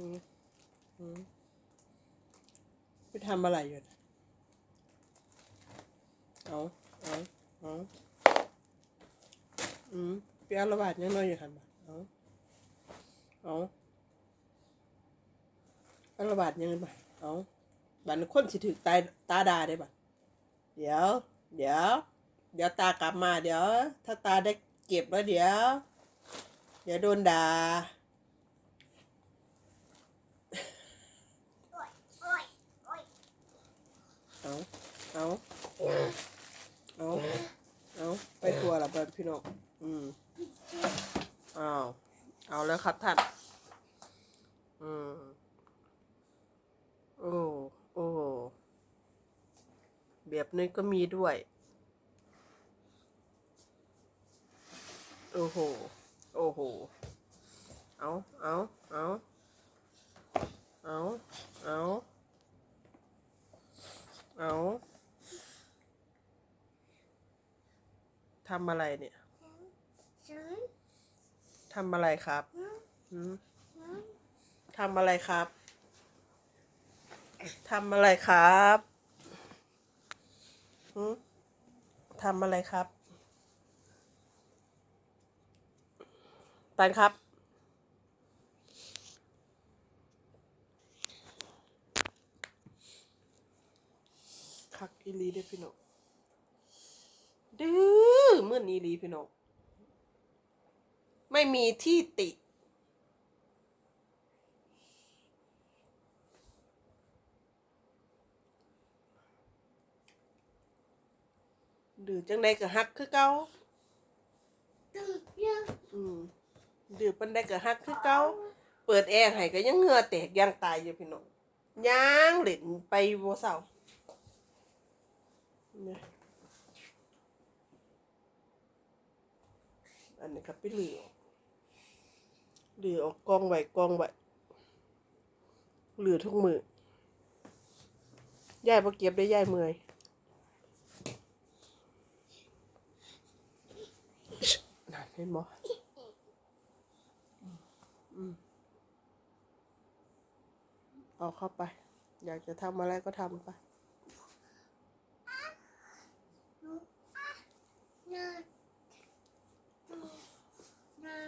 ืมไปทำอะไรอยู่นะเอาเอาเอาอืมไปอาระบาดยังน้อยอยู่หันบ่เอาเอาอาระบาดยังไงบ่เอาบันคนสิถึกตายตาดาได้บ่เดี๋ยว เดี๋ยว เดี๋ยวตากลับมาเดี๋ยว ถ้าตาได้เก็บแล้วเดี๋ยว เดี๋ยวโดนด่า โอ้ยโอ้ยโอ้ย เอาเอาเอาเอาไปทัวร์ละเบิด พี่น้องอืมอ้าวเอาแล้วครับท่านอืมโอ้โอ้แบบนี้ก็มีด้วย โอ้โห โอ้โห เอาเอาเอาเอาเอาเอา ทำอะไรเนี่ยฉันทำอะไรครับหืมหืมหืมทำอะไรครับทำอะไรครับหืมทำอะไรครับ ตันครับ คักอีหลีเด้อพี่น้อง ดื้อเมื่อนี้ลีพี่น้องไม่มีที่ติ ดื้อจังใดก็ฮักคือเก่าตึกเยอะอืมดื้อปันใดก็ฮักคือเก่าเปิดแอร์ให้ก็ยังเหงื่อแตกยางตายอยู่พี่น้องย่างเล่นไปบ่เศร้าเนี่ย อันนี้ครับไปเหลือเหลือออกกองไว้กองไว้เหลือทุกมือยายบ่เก็บได้ยายเมื่อยนั่นเห็นบ่อืมเอาเข้าไป อยากจะทำอะไรก็ทำไป นานา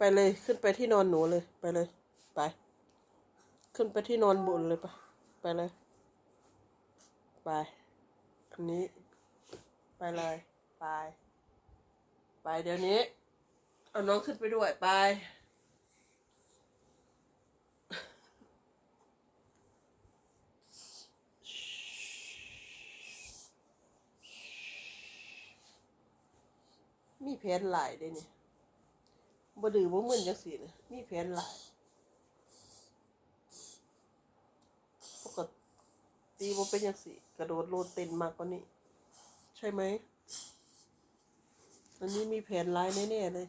ไปเลยขึ้นไปที่นอนหนูเลยไปเลย ไป ขึ้นไปที่นอนบนเลยไปไปเลย ไปอันนี้ ไปเลยไป ไปเดี๋ยวนี้ เอาน้องขึ้นไปด้วยไปมีแผนหลายด้เนี่ย บ่ดื้อบ่มึนจังซี่นะมีแผนหลายปกติบ่เป็นจังซี่กระโดดโลดเต้นมากกว่านี้ ใช่ไหมอันนี้มีแผนหลายแน่ๆเลย